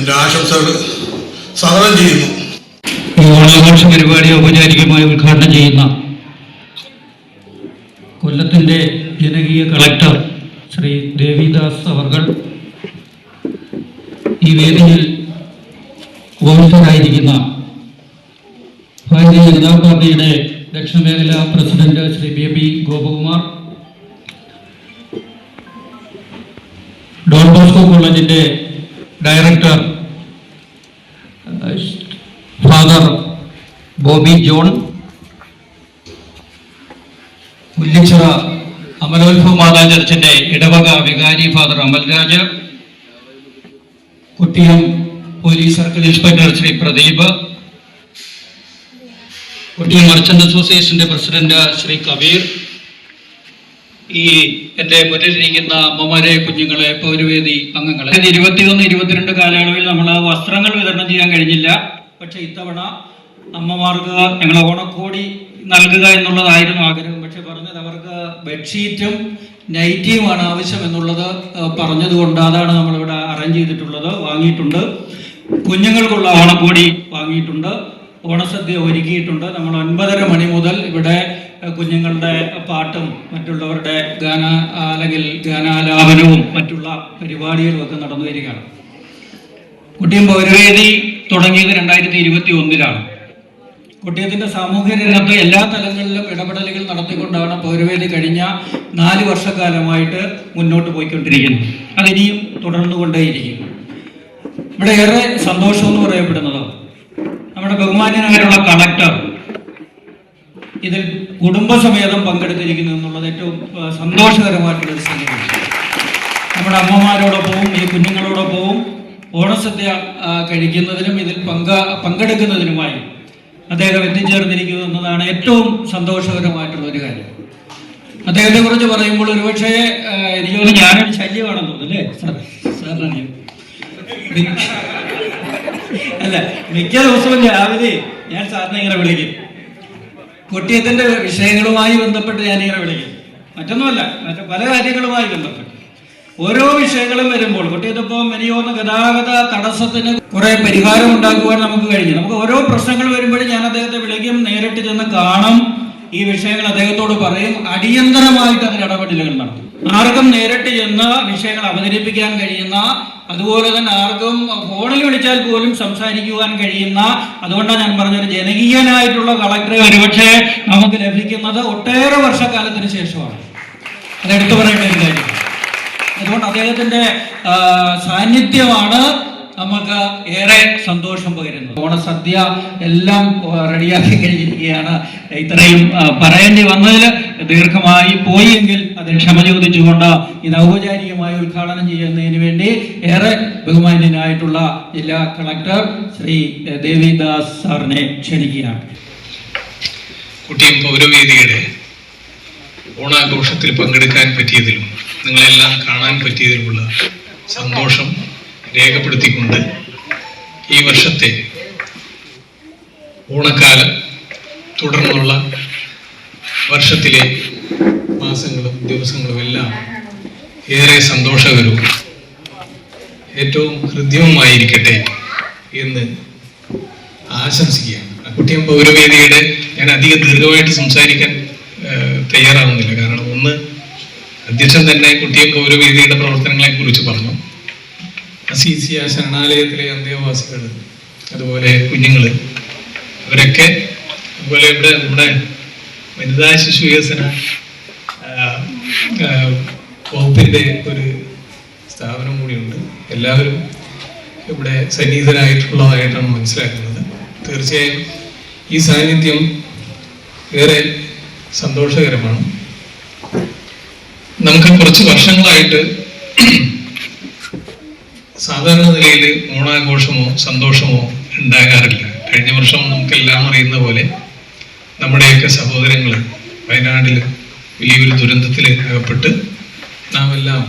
Sir സ്വാഗതം ചെയ്യുന്നു. ഓണാഘോഷ പരിപാടി ഔപചാരികമായി ഉദ്ഘാടനം ചെയ്യുന്ന കൊല്ലത്തിന്റെ ജനകീയ കളക്ടർ ശ്രീ ദേവിദാസ് അവർകൾ ഈ വേദിയിൽ ഓഫീസറായിരിക്കുന്ന ഭാരതീയ ജനതാ പാർട്ടിയുടെ ദക്ഷിണമേഖല president Shri B B Gopakumar Don Bosco കോളേജിന്റെ director father Bobby John Mullichira Amalolbhava Matha ചർച്ചിന്റെ ഇടവക വികാരി father Amalraj Kuttiyam police circle inspector Shri Pradeep Kuttiyam merchant അസോസിയേഷന്റെ പ്രസിഡന്റ് ശ്രീ കബീർ ഈ എന്റെ മുന്നിലിരിക്കുന്ന അമ്മമാരെ കുഞ്ഞുങ്ങളെ പൗരവേദി അംഗങ്ങളെ. ഇരുപത്തിയൊന്ന് ഇരുപത്തിരണ്ട് കാലയളവിൽ നമ്മൾ വസ്ത്രങ്ങൾ വിതരണം ചെയ്യാൻ കഴിഞ്ഞില്ല. പക്ഷേ ഇത്തവണ അമ്മമാർക്ക് ഞങ്ങൾ ഓണക്കോടി നൽകുക എന്നുള്ളതായിരുന്നു ആഗ്രഹം. പക്ഷെ പറഞ്ഞത് അവർക്ക് ബെഡ്ഷീറ്റും നൈറ്റിയുമാണ് ആവശ്യം എന്നുള്ളത് പറഞ്ഞതുകൊണ്ട് അതാണ് നമ്മളിവിടെ അറേഞ്ച് ചെയ്തിട്ടുള്ളത് വാങ്ങിയിട്ടുണ്ട്. കുഞ്ഞുങ്ങൾക്കുള്ള ഓണക്കോടി വാങ്ങിയിട്ടുണ്ട്. ഓണസദ്യ ഒരുക്കിയിട്ടുണ്ട്. നമ്മൾ ഒൻപതര മണി മുതൽ ഇവിടെ കുഞ്ഞുങ്ങളുടെ പാട്ടും മറ്റുള്ളവരുടെ ഗാന അല്ലെങ്കിൽ ഗാനാലാപനവും മറ്റുള്ള പരിപാടികളും ഒക്കെ നടന്നു വരികയാണ്. കുട്ടിയം പൗരവേദി തുടങ്ങിയത് രണ്ടായിരത്തി ഇരുപത്തി ഒന്നിലാണ് കുട്ടിയത്തിന്റെ സാമൂഹ്യ രംഗത്ത് എല്ലാ തലങ്ങളിലും ഇടപെടലുകൾ നടത്തിക്കൊണ്ടാണ് പൗരവേദി കഴിഞ്ഞ നാല് വർഷക്കാലമായിട്ട് മുന്നോട്ട് പോയിക്കൊണ്ടിരിക്കുന്നത്. അതിനിയും തുടർന്നുകൊണ്ടേയിരിക്കും ഇവിടെ ഏറെ സന്തോഷം എന്ന് പറയപ്പെടുന്നത് നമ്മുടെ ബഹുമാന്യനായിട്ടുള്ള കളക്ടർ ഇതിൽ കുടുംബസമേതം പങ്കെടുത്തിരിക്കുന്നു എന്നുള്ളത് ഏറ്റവും സന്തോഷകരമായിട്ടുള്ള ഒരു സംഗതി. നമ്മുടെ അമ്മമാരോടൊപ്പവും ഈ കുഞ്ഞുങ്ങളോടൊപ്പവും ഓണസദ്യ കഴിക്കുന്നതിനും ഇതിൽ പങ്ക പങ്കെടുക്കുന്നതിനുമായി അദ്ദേഹം എത്തിച്ചേർന്നിരിക്കുന്നു എന്നതാണ് ഏറ്റവും സന്തോഷകരമായിട്ടുള്ള ഒരു കാര്യം. അദ്ദേഹത്തെ കുറിച്ച് പറയുമ്പോൾ ഒരുപക്ഷെ എനിക്ക് ഞാനൊരു ശല്യമാണെന്ന് തോന്നുന്നു അല്ലേ? സാറിനറിയാം അല്ല മിക്ക ദിവസവും രാവിലെ ഞാൻ സാറിനെ ഇങ്ങനെ വിളിക്കും. കുട്ടിയത്തിന്റെ വിഷയങ്ങളുമായി ബന്ധപ്പെട്ട് ഞാനിങ്ങനെ വിളിക്കുന്നു. മറ്റൊന്നുമല്ല മറ്റു പല കാര്യങ്ങളുമായി ബന്ധപ്പെട്ട്. ഓരോ വിഷയങ്ങളും വരുമ്പോൾ കുട്ടിയത്തിപ്പം എനിക്കൊന്ന് ഗതാഗത തടസ്സത്തിന് കുറെ പരിഹാരം ഉണ്ടാക്കുവാൻ നമുക്ക് കഴിഞ്ഞു. നമുക്ക് ഓരോ പ്രശ്നങ്ങൾ വരുമ്പോഴും ഞാൻ അദ്ദേഹത്തെ വിളിക്കും നേരിട്ട് ചെന്ന് കാണും ഈ വിഷയങ്ങൾ അദ്ദേഹത്തോട് പറയും. അടിയന്തരമായിട്ട് അതിന് ഇടപെടലുകൾ നടത്തും. ആർക്കും നേരിട്ട് ചെന്ന് വിഷയങ്ങൾ അവതരിപ്പിക്കാൻ കഴിയുന്ന അതുപോലെ തന്നെ ആർക്കും ഫോണിൽ വിളിച്ചാൽ പോലും സംസാരിക്കുവാൻ കഴിയുന്ന അതുകൊണ്ടാണ് ഞാൻ പറഞ്ഞൊരു ജനകീയനായിട്ടുള്ള കളക്ടറെ ഒരുപക്ഷെ നമുക്ക് ലഭിക്കുന്നത് ഒട്ടേറെ വർഷക്കാലത്തിന് ശേഷമാണ്. അത് എടുത്തു പറയേണ്ട ഒരു കാര്യം. അതുകൊണ്ട് അദ്ദേഹത്തിന്റെ സാന്നിധ്യമാണ് നമുക്ക് ഏറെ സന്തോഷം പകരുന്നു ഓണസദ്യ എല്ലാം റെഡിയാക്കി കഴിഞ്ഞിരിക്കുകയാണ്. ഇത്രയും പറയേണ്ടി വന്നതിൽ ദീർഘമായി പോയെങ്കിൽ അതിന് ക്ഷമ ചോദിച്ചുകൊണ്ട് ഇത് ഔപചാരികമായി ഉദ്ഘാടനം ചെയ്യുന്നതിന് വേണ്ടി ഏറെ ബഹുമാന്യനായിട്ടുള്ള ജില്ലാ കളക്ടർ ശ്രീ ദേവിദാസ് സാറിനെ ക്ഷണിക്കുകയാണ്. കുട്ടിയും പൗരവേദിയുടെ ഓണാഘോഷത്തിൽ പങ്കെടുക്കാൻ പറ്റിയതിലും നിങ്ങളെല്ലാം കാണാൻ പറ്റിയതിലുമുള്ള സന്തോഷം രേഖപ്പെടുത്തിക്കൊണ്ട് ഈ വർഷത്തെ ഓണക്കാലം തുടർന്നുള്ള വർഷത്തിലെ മാസങ്ങളും ദിവസങ്ങളും എല്ലാം ഏറെ സന്തോഷകരവും ഏറ്റവും ഹൃദ്യവുമായിരിക്കട്ടെ എന്ന് ആശംസിക്കുകയാണ്. കുട്ടിയം പൗരവേദിയുടെ ഞാൻ അധികം ദീർഘമായിട്ട് സംസാരിക്കാൻ തയ്യാറാവുന്നില്ല. കാരണം ഒന്ന് അധ്യക്ഷൻ തന്നെ കുട്ടിയം പൗരവേദിയുടെ പ്രവർത്തനങ്ങളെ കുറിച്ച് പറഞ്ഞു. അസീസിയ ശരണാലയത്തിലെ അന്തേവാസികൾ അതുപോലെ കുഞ്ഞുങ്ങൾ അവരൊക്കെ അതുപോലെ ഇവിടെ നമ്മുടെ വനിതാ ശിശു വികസന വകുപ്പിന്റെ ഒരു സ്ഥാപനം കൂടിയുണ്ട്. എല്ലാവരും ഇവിടെ സന്നിഹിതരായിട്ടുള്ളതായിട്ടാണ് മനസ്സിലാക്കുന്നത്. തീർച്ചയായും ഈ സാന്നിധ്യം ഏറെ സന്തോഷകരമാണ്. നമുക്ക് കുറച്ച് വർഷങ്ങളായിട്ട് സാധാരണ നിലയിൽ ഓണാഘോഷമോ സന്തോഷമോ ഉണ്ടാകാറില്ല. കഴിഞ്ഞ വർഷം നമുക്കെല്ലാം അറിയുന്ന പോലെ നമ്മുടെയൊക്കെ സഹോദരങ്ങൾ വയനാട്ടിൽ വലിയൊരു ദുരന്തത്തിൽ അകപ്പെട്ട് നാം എല്ലാം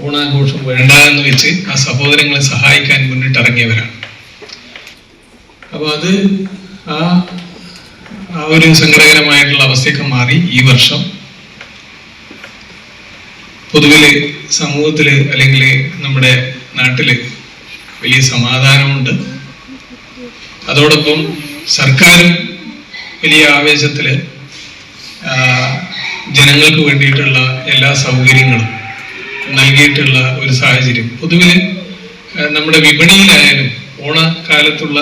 ഓണാഘോഷം വേണ്ട എന്ന് വെച്ച് ആ സഹോദരങ്ങളെ സഹായിക്കാൻ മുന്നിട്ടിറങ്ങിയവരാണ് അപ്പോൾ അത് ആ ആ ഒരു സങ്കടകരമായിട്ടുള്ള അവസ്ഥയൊക്കെ മാറി ഈ വർഷം. പൊതുവിൽ സമൂഹത്തിൽ അല്ലെങ്കിൽ നമ്മുടെ നാട്ടിൽ വലിയ സമാധാനമുണ്ട്. അതോടൊപ്പം സർക്കാരും വലിയ ആവേശത്തിൽ ജനങ്ങൾക്ക് വേണ്ടിയിട്ടുള്ള എല്ലാ സൗകര്യങ്ങളും നൽകിയിട്ടുള്ള ഒരു സാഹചര്യം. പൊതുവിൽ നമ്മുടെ വിപണിയിലായാലും ഓണക്കാലത്തുള്ള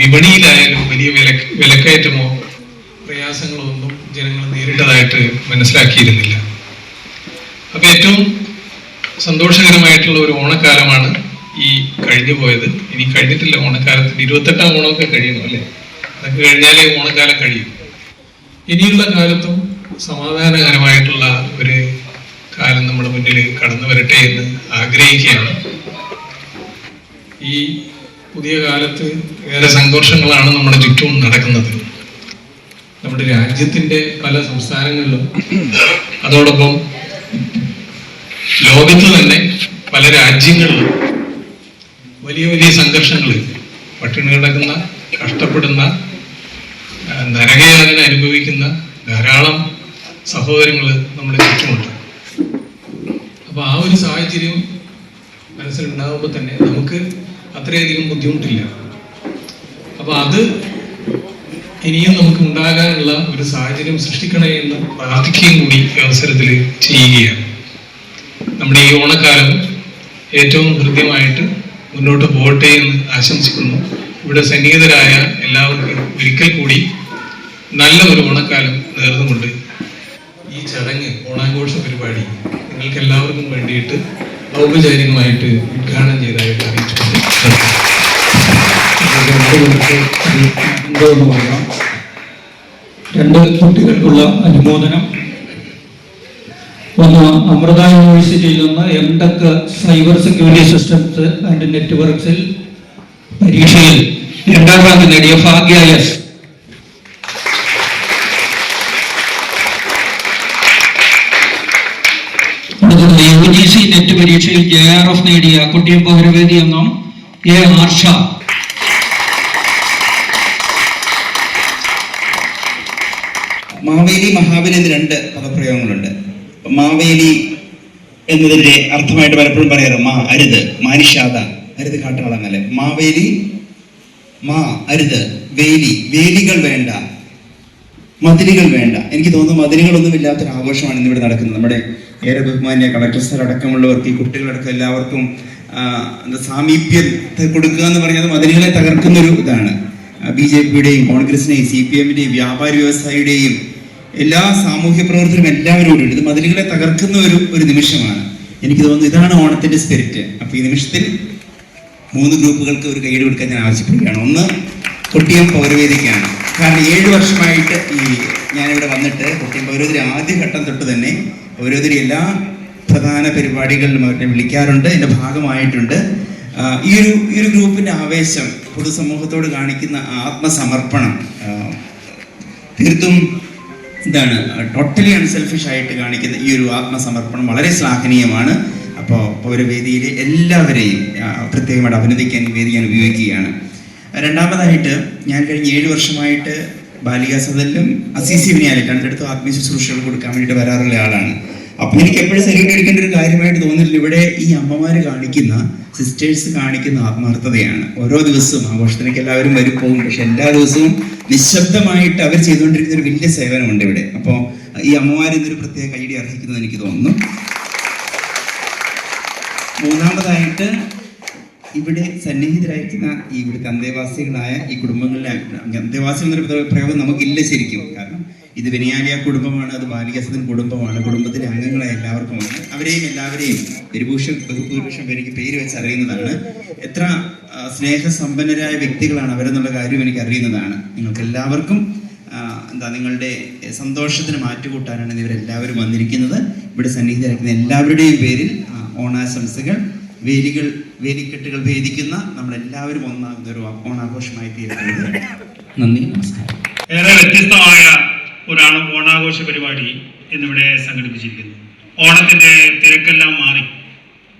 വിപണിയിലായാലും വലിയ വില വിലക്കയറ്റമോ പ്രയാസങ്ങളോ ഒന്നും ജനങ്ങൾ നേരിട്ടതായിട്ട് മനസ്സിലാക്കിയിരുന്നില്ല. അപ്പൊ ഏറ്റവും സന്തോഷകരമായിട്ടുള്ള ഒരു ഓണക്കാലമാണ് ഈ കഴിഞ്ഞു പോയത്. ഇനി കഴിഞ്ഞിട്ടില്ല ഓണക്കാലത്തിന് ഇരുപത്തെട്ടാം ഓണമൊക്കെ കഴിയണം അല്ലേ? അതൊക്കെ കഴിഞ്ഞാലേ ഓണക്കാലം കഴിയും. ഇനിയുള്ള കാലത്തും സമാധാനകരമായിട്ടുള്ള ഒരു കാലം നമ്മുടെ മുന്നിൽ കടന്നു വരട്ടെ എന്ന് ആഗ്രഹിക്കുകയാണ്. ഈ പുതിയ കാലത്ത് ഏറെ സംഘർഷങ്ങളാണ് നമ്മുടെ ചുറ്റും നടക്കുന്നത്. നമ്മുടെ രാജ്യത്തിന്റെ പല സംസ്ഥാനങ്ങളിലും അതോടൊപ്പം ലോകത്ത് തന്നെ പല രാജ്യങ്ങളിലും വലിയ വലിയ സംഘർഷങ്ങൾ പട്ടിണി കിടക്കുന്ന കഷ്ടപ്പെടുന്ന നരകയാതന അനുഭവിക്കുന്ന ധാരാളം സഹോദരങ്ങൾ നമ്മുടെ ചുറ്റുമുണ്ട്. അപ്പൊ ആ ഒരു സാഹചര്യം മനസ്സിലുണ്ടാകുമ്പോൾ തന്നെ നമുക്ക് അത്രയധികം ബുദ്ധിമുട്ടില്ല. അപ്പൊ അത് ഇനിയും നമുക്ക് ഉണ്ടാകാനുള്ള ഒരു സാഹചര്യം സൃഷ്ടിക്കണേ എന്ന് പ്രാർത്ഥിക്കുകയും കൂടി അവസരത്തിൽ ചെയ്യുകയാണ്. നമ്മുടെ ഈ ഓണക്കാലം ഏറ്റവും ഹൃദ്യമായിട്ട് മുന്നോട്ട് പോകട്ടെ എന്ന് ആശംസിക്കുന്നു. ഇവിടെ സന്നിഹിതരായ എല്ലാവർക്കും ഒരിക്കൽ കൂടി നല്ല ഒരു ഓണക്കാലം നേർന്നുകൊണ്ട് ഈ ചടങ്ങ് ഓണാഘോഷ പരിപാടി നിങ്ങൾക്ക് എല്ലാവർക്കും വേണ്ടിയിട്ട് ഔപചാരികമായിട്ട് ഉദ്ഘാടനം ചെയ്തതായിട്ട് അറിയിച്ചിട്ടുണ്ട്. രണ്ട് കുട്ടികൾക്കുള്ള അനുമോദനം. ഒന്ന് അമൃത യൂണിവേഴ്സിറ്റിയിൽ നിന്ന് M tech cyber security systems and നെറ്റ്വർക്ക്സിൽ പരീക്ഷയിൽ രണ്ടാം റാങ്ക് നേടിയ Bhagya S U G C NET പരീക്ഷയിൽ ജെ ആർ എഫ് നേടിയ കുട്ടിയം പൗരവേദി അംഗം എ ആർഷ. മാവേലി മഹാബലി എന്ന് രണ്ട് പദപ്രയോഗങ്ങളുണ്ട്. മാവേലി എന്നതിന്റെ അർത്ഥമായിട്ട് പലപ്പോഴും പറയാറ് മാ അരുത് മാനിഷാദ അരുത് കാട്ടാളങ്ങല്ലേ മാവേലി മാ അരുത് വേലി വേലികൾ വേണ്ട മതിലുകൾ വേണ്ട. എനിക്ക് തോന്നുന്നു മതിലുകളൊന്നും ഇല്ലാത്തൊരു ആഘോഷമാണ് ഇന്നിവിടെ നടക്കുന്നത്. നമ്മുടെ ഏറെ ബഹുമാന്യ കളക്ടർ സാർ അടക്കമുള്ളവർക്ക് ഈ കുട്ടികളടക്കം എല്ലാവർക്കും സാമീപ്യത്തെ കൊടുക്കുക എന്ന് പറഞ്ഞാൽ മതിലുകളെ തകർക്കുന്നൊരു ഇതാണ്. ബി ജെ പിയുടെയും കോൺഗ്രസിനെയും സി പി എമ്മിന്റെയും വ്യാപാരി വ്യവസായിയുടെയും എല്ലാ സാമൂഹ്യ പ്രവർത്തനം എല്ലാവരോടും ഇത് മതിലുകളെ തകർക്കുന്ന ഒരു ഒരു നിമിഷമാണ്. എനിക്ക് തോന്നുന്നു ഇതാണ് ഓണത്തിന്റെ സ്പിരിറ്റ് അപ്പൊ ഈ നിമിഷത്തിൽ മൂന്ന് ഗ്രൂപ്പുകൾക്ക് ഒരു കൈയ്യടി കൊടുക്കാൻ ഞാൻ ആവശ്യപ്പെടുകയാണ്. ഒന്ന് കൊട്ടിയം പൗരവേദിക്കാണ്. കാരണം ഏഴ് വർഷമായിട്ട് ഈ ഞാനിവിടെ വന്നിട്ട് കൊട്ടിയം ആദ്യ ആദ്യഘട്ടം തൊട്ട് തന്നെ പൗരവേദി എല്ലാ പ്രധാന പരിപാടികളിലും അവരെ വിളിക്കാറുണ്ട്. എന്റെ ഭാഗമായിട്ടുണ്ട്. ഈ ഒരു ഈ ഒരു ഗ്രൂപ്പിന്റെ ആവേശം പൊതുസമൂഹത്തോട് കാണിക്കുന്ന ആത്മസമർപ്പണം തീർത്തും എന്താണ് ടോട്ടലി അൺസെൽഫിഷ് ആയിട്ട് കാണിക്കുന്ന ഈ ഒരു ആത്മസമർപ്പണം വളരെ ശ്ലാഘനീയമാണ്. അപ്പോൾ പൗരവേദിയിലെ എല്ലാവരെയും പ്രത്യേകമായിട്ട് അഭിനന്ദിക്കാൻ വേദി ഞാൻ ഉപയോഗിക്കുകയാണ്. രണ്ടാമതായിട്ട് ഞാൻ കഴിഞ്ഞ ഏഴ് വർഷമായിട്ട് ബാലികാ സദനിലും അസീസി വിനിയാലിട്ട് രണ്ടിടത്തും ആത്മീയ ശുശ്രൂഷകൾ കൊടുക്കാൻ വേണ്ടിയിട്ട് വരാറുള്ള ആളാണ്. അപ്പോൾ എനിക്ക് എപ്പോഴും സല്യൂട്ട് എടുക്കേണ്ട ഒരു കാര്യമായിട്ട് തോന്നിയിട്ടില്ല ഇവിടെ ഈ അമ്മമാർ കാണിക്കുന്ന സിസ്റ്റേഴ്സ് കാണിക്കുന്ന ആത്മാർത്ഥതയാണ്. ഓരോ ദിവസവും ആഘോഷത്തിനൊക്കെ എല്ലാവരും വരും പോകും. പക്ഷെ എല്ലാ ദിവസവും നിശബ്ദമായിട്ട് അവർ ചെയ്തുകൊണ്ടിരിക്കുന്ന ഒരു വലിയ സേവനമുണ്ട് ഇവിടെ. അപ്പോൾ ഈ അമ്മമാർ ഇന്നൊരു പ്രത്യേക കൈയടി അർഹിക്കുന്നത് എനിക്ക് തോന്നുന്നു. മൂന്നാമതായിട്ട് ഇവിടെ സന്നിഹിതരായിരിക്കുന്ന ഈ ഇവിടുത്തെ അന്തേവാസികളായ ഈ കുടുംബങ്ങളിലെ അന്തേവാസികൾ പ്രയോഗം നമുക്കില്ല ശരിക്കും. കാരണം ഇത് ബനിയാലിയ കുടുംബമാണ് അത് ബാലികസദൻ കുടുംബമാണ് കുടുംബത്തിലെ അംഗങ്ങളെ എല്ലാവർക്കും ഉണ്ട്. അവരെയും എല്ലാവരെയും ബഹുഭൂഷൺ ബഹുഭൂരിപക്ഷം പേർക്ക് പേര് വെച്ച് അറിയുന്നതാണ്. എത്ര സ്നേഹസമ്പന്നരായ വ്യക്തികളാണ് അവരെന്നുള്ള കാര്യം എനിക്ക് അറിയുന്നതാണ് നിങ്ങൾക്ക് എല്ലാവർക്കും എന്താ നിങ്ങളുടെ സന്തോഷത്തിന് മാറ്റുകൂട്ടാനാണ് ഇവരെല്ലാവരും വന്നിരിക്കുന്നത്. ഇവിടെ സന്നിഹിതരാക്കുന്ന എല്ലാവരുടെയും പേരിൽ ഓണാശംസകൾ വേലികൾ വേലിക്കെട്ടുകൾ ഭേദിക്കുന്ന നമ്മളെല്ലാവരും ഒന്നാകുന്ന ഒരു ഓണാഘോഷമായി തീരുന്നത്. നന്ദി നമസ്കാരം. ഏറെ വ്യത്യസ്തമായ ഒരാണ് ഓണാഘോഷ പരിപാടി ഇന്നിവിടെ സംഘടിപ്പിച്ചിരിക്കുന്നു. ഓണത്തിന്റെ തിരക്കെല്ലാം മാറി.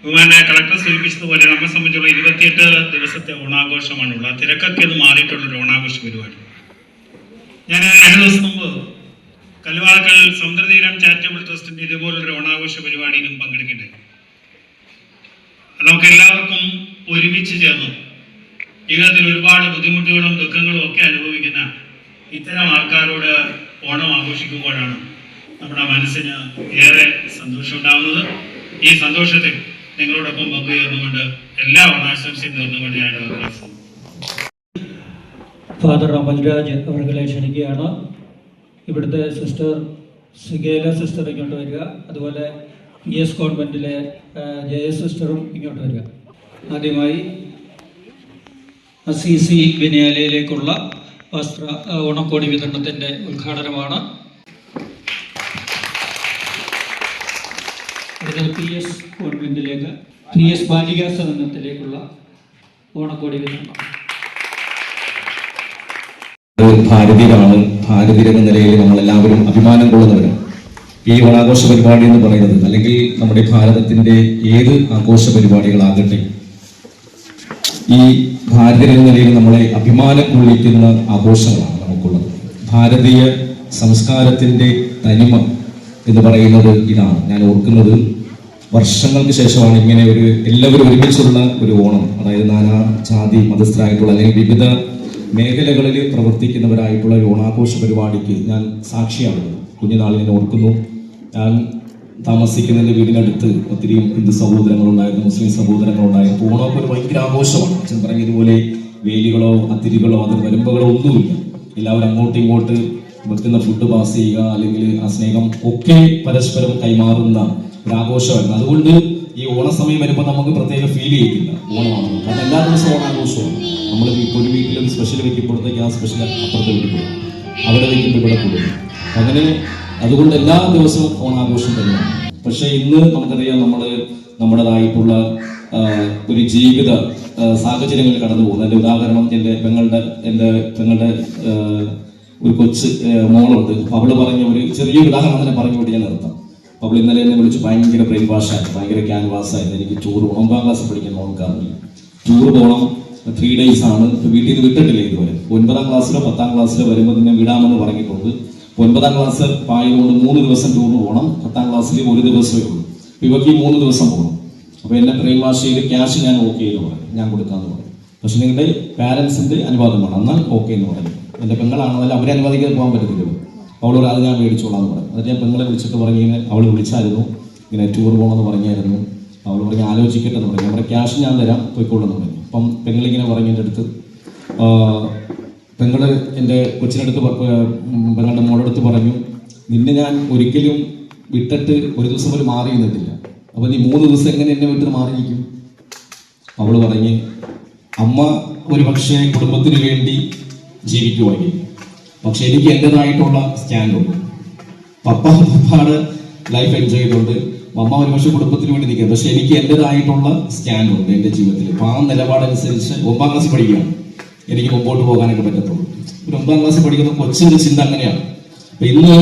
ബഹുമാനെ കളക്ടർ സൂചിപ്പിച്ചതുപോലെ നമ്മെ സംബന്ധിച്ചുള്ള ഇരുപത്തിയെട്ട് ദിവസത്തെ ഓണാഘോഷമാണുള്ളത്. തിരക്കൊക്കെ ഇത് മാറിയിട്ടുള്ള ഒരു ഓണാഘോഷ പരിപാടി. ഞാൻ രണ്ട് ദിവസം മുമ്പ് കല്ലുവാക്കൽ സമുദ്രതീരം ചാരിറ്റബിൾ ട്രസ്റ്റിന്റെ ഇതുപോലൊരു ഓണാഘോഷ പരിപാടിയിലും പങ്കെടുക്കേണ്ടായി. അത് നമുക്ക് എല്ലാവർക്കും ഒരുമിച്ച് ചേർന്ന് ജീവിതത്തിൽ ഒരുപാട് ബുദ്ധിമുട്ടുകളും ദുഃഖങ്ങളും ഒക്കെ അനുഭവിക്കുന്ന ഇത്തരം ആൾക്കാരോട് ഓണം ആഘോഷിക്കുമ്പോഴാണ് നമ്മുടെ മനസ്സിന് ഏറെ സന്തോഷം ഉണ്ടാകുന്നത് ഈ സന്തോഷത്തിൽ നിങ്ങളോടൊപ്പം പങ്കുചേർന്നുകൊണ്ട് എല്ലാ ഓണാശംസയും നേർന്നുകൊണ്ട് ഞാൻ. ഫാദർ അമൽരാജ് അവരുടെ ക്ഷണിക്കുകയാണ്. ഇവിടുത്തെ സിസ്റ്റർ സിഗേല സിസ്റ്റർ ഇങ്ങോട്ട് വരിക. അതുപോലെ ഇ എസ് കോൺവെന്റിലെ ജയ സിസ്റ്ററും ഇങ്ങോട്ട് വരിക. ആദ്യമായി അസീസി വിനയാലയിലേക്കുള്ള വസ്ത്ര ഓണക്കോടി വിതരണത്തിന്റെ ഉദ്ഘാടനമാണ്. പി എസ് കോൺവെന്റിലേക്ക് പി എസ് ബാലികാ സദനത്തിലേക്കുള്ള ഓണക്കോടി ഭാരതീയരാണ്. ഭാരതീയർ എന്ന നിലയിൽ നമ്മളെല്ലാവരും അഭിമാനം കൊള്ളുന്നവരാണ്. ഈ ഓണാഘോഷ പരിപാടി എന്ന് പറയുന്നത് അല്ലെങ്കിൽ നമ്മുടെ ഭാരതത്തിന്റെ ഏത് ആഘോഷ പരിപാടികളാകട്ടെ ഈ ഭാരതീയരെന്ന നിലയിൽ നമ്മളെ അഭിമാനം കൊള്ളിക്കുന്ന ആഘോഷങ്ങളാണ് നമുക്കുള്ളത്. ഭാരതീയ സംസ്കാരത്തിന്റെ തനിമ എന്ന് പറയുന്നത് ഇതാണ്. ഞാൻ ഓർക്കുന്നത് വർഷങ്ങൾക്ക് ശേഷമാണ് ഇങ്ങനെ ഒരു എല്ലാവരും ഒരുമിച്ചുള്ള ഒരു ഓണം. അതായത് നാനാ ജാതി മതസ്ഥരായിട്ടുള്ള അല്ലെങ്കിൽ വിവിധ മേഖലകളിൽ പ്രവർത്തിക്കുന്നവരായിട്ടുള്ള ഒരു ഓണാഘോഷ പരിപാടിക്ക് ഞാൻ സാക്ഷിയാകുന്നത് കുഞ്ഞുനാളിൽ ഞാൻ ഓർക്കുന്നു. ഞാൻ താമസിക്കുന്നതിന്റെ വീടിനടുത്ത് ഒത്തിരി ഹിന്ദു സഹോദരങ്ങളുണ്ടായിരുന്നു മുസ്ലിം സഹോദരങ്ങളുണ്ടായിരുന്നു. ഓണമൊക്കെ ഒരു ഭയങ്കര ആഘോഷമാണ്. അച്ഛൻ പറഞ്ഞതുപോലെ വേലികളോ അതിരുകളോ അതിർ വരുമ്പകളോ ഒന്നുമില്ല. എല്ലാവരും അങ്ങോട്ടും ഇങ്ങോട്ട് വെക്കുന്ന ഫുഡ് പാസ് ചെയ്യുക അല്ലെങ്കിൽ ആ സ്നേഹം ഒക്കെ പരസ്പരം കൈമാറുന്ന ഒരു ആഘോഷമായിരുന്നു. അതുകൊണ്ട് ഈ ഓണസമയം വരുമ്പോൾ നമുക്ക് പ്രത്യേക ഫീൽ ചെയ്യത്തില്ല ഓണമാണ്. കാരണം എല്ലാ ദിവസവും ഓണാഘോഷമാണ്. നമ്മൾ ഒരു വീട്ടിലും സ്പെഷ്യൽ വെക്കുമ്പോഴത്തേക്ക് ആ സ്പെഷ്യൽ അപ്പുറത്തെ വീട്ടിൽ അവിടെ വെക്കുമ്പോൾ ഇവിടെ കൂടും. അങ്ങനെ അതുകൊണ്ട് എല്ലാ ദിവസവും ഓണാഘോഷം തന്നെയാണ്. പക്ഷേ ഇന്ന് നമുക്കറിയാം നമ്മൾ നമ്മുടേതായിട്ടുള്ള ഒരു ജീവിത സാഹചര്യങ്ങൾ കടന്നു പോകുന്നു. എന്റെ ഉദാഹരണം എന്റെ പെങ്ങളുടെ എന്റെ പെങ്ങളുടെ ഒരു കൊച്ച് മോളുണ്ട്. അപ്പോൾ അവൾ പറഞ്ഞ ഒരു ചെറിയ ഉദാഹരണം തന്നെ പറഞ്ഞുകൊണ്ട് ഞാൻ നിർത്താം. അവൾ ഇന്നലെ എന്നെ വിളിച്ച് ഭയങ്കര ബ്രെയിൻ വാഷ് ആയിരുന്നു ഭയങ്കര ക്യാൻവാസ് ആയിരുന്നു എനിക്ക് ടൂർ ഒമ്പതാം ക്ലാസ് പഠിക്കുന്ന ഓർക്കാറില്ല ടൂർ പോകണം ത്രീ ഡേയ്സ് ആണ്. വീട്ടിൽ നിന്ന് വിട്ടിട്ടില്ല ഇതുവരെ? ഒൻപതാം ക്ലാസ്സിലോ പത്താം ക്ലാസ്സിലോ വരുമ്പോൾ തന്നെ വിടാമെന്ന് പറഞ്ഞിട്ടുണ്ട്. ഒൻപതാം ക്ലാസ് ആയതുകൊണ്ട് മൂന്ന് ദിവസം ടൂർ പോകണം. പത്താം ക്ലാസ്സിൽ ഒരു ദിവസമേ ഉള്ളൂ. ഇവക്ക് ഈ മൂന്ന് ദിവസം പോകണം. അപ്പോൾ എന്നെ ബ്രെയിൻ വാഷ് ചെയ്ത് ക്യാഷ് ഞാൻ ഓക്കെ എന്ന് പറഞ്ഞു ഞാൻ കൊടുക്കാന്ന് പറഞ്ഞു പക്ഷെ നിങ്ങളുടെ പാരൻസിന്റെ അനുവാദം വേണം. എന്നാൽ ഓക്കെ എന്ന് പറഞ്ഞു എന്റെ പെങ്ങളാണെന്നാലും അവരെ അനുവദിക്കാതെ പോകാൻ പറ്റത്തില്ലല്ലോ. അവളോട് അത് ഞാൻ മേടിച്ചോളാം എന്ന് പറഞ്ഞു. എന്നിട്ട് ഞാൻ പെങ്ങളെ വിളിച്ചിട്ട് പറഞ്ഞു ഇങ്ങനെ അവൾ വിളിച്ചായിരുന്നു. ഇങ്ങനെ ടൂർ പോകണമെന്ന് പറഞ്ഞായിരുന്നു. അവൾ പറഞ്ഞ് ആലോചിക്കട്ടെ എന്ന് പറഞ്ഞു നമ്മുടെ ക്യാഷ് ഞാൻ തരാം പോയിക്കോളെന്ന് പറഞ്ഞു. അപ്പം പെങ്ങളിങ്ങനെ പറഞ്ഞു എന്റെ അടുത്ത് പെങ്ങൾ എന്റെ കൊച്ചിനടുത്ത് പെങ്ങളുടെ മോളടുത്ത് പറഞ്ഞു നിന്നെ ഞാൻ ഒരിക്കലും വിട്ടിട്ട് ഒരു ദിവസം പോലും മാറി നിന്നിട്ടില്ല. അപ്പം നീ മൂന്ന് ദിവസം എങ്ങനെ എന്നെ വിട്ട് മാറിയിരിക്കും അവൾ പറഞ്ഞ് അമ്മ ഒരു പക്ഷേ കുടുംബത്തിന് വേണ്ടി ജീവിക്കുവായിരിക്കും പക്ഷെ എനിക്ക് എന്റെതായിട്ടുള്ള സ്റ്റാൻഡുണ്ട് പപ്പ പപ്പാട് ലൈഫ് എൻജോയ് ചെയ്തുകൊണ്ട് മമ്മ ഒരുപക്ഷെ കുടുംബത്തിന് വേണ്ടി നിൽക്കുക പക്ഷെ എനിക്ക് എന്റെതായിട്ടുള്ള സ്റ്റാൻഡുണ്ട് എന്റെ ജീവിതത്തിൽ. അപ്പൊ ആ നിലപാടനുസരിച്ച് ഒമ്പതാം ക്ലാസ് പഠിക്കുകയാണ്. എനിക്ക് മുമ്പോട്ട് പോകാനൊക്കെ പറ്റത്തുള്ളൂ. ഒരു ക്ലാസ് പഠിക്കുന്ന കൊച്ചിന്റെ ചിന്ത അങ്ങനെയാണ്. അപ്പൊ ഇന്ന്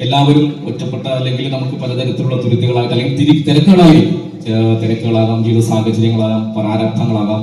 എല്ലാവരും ഒറ്റപ്പെട്ട അല്ലെങ്കിൽ നമുക്ക് പലതരത്തിലുള്ള തുരുത്തുകളായിട്ട് അല്ലെങ്കിൽ തിരി തിരക്കുകളായിരിക്കും ഏഹ് തിരക്കുകളാകാം ജീവിത സാഹചര്യങ്ങളാകാം പ്രാരാബ്ധങ്ങളാകാം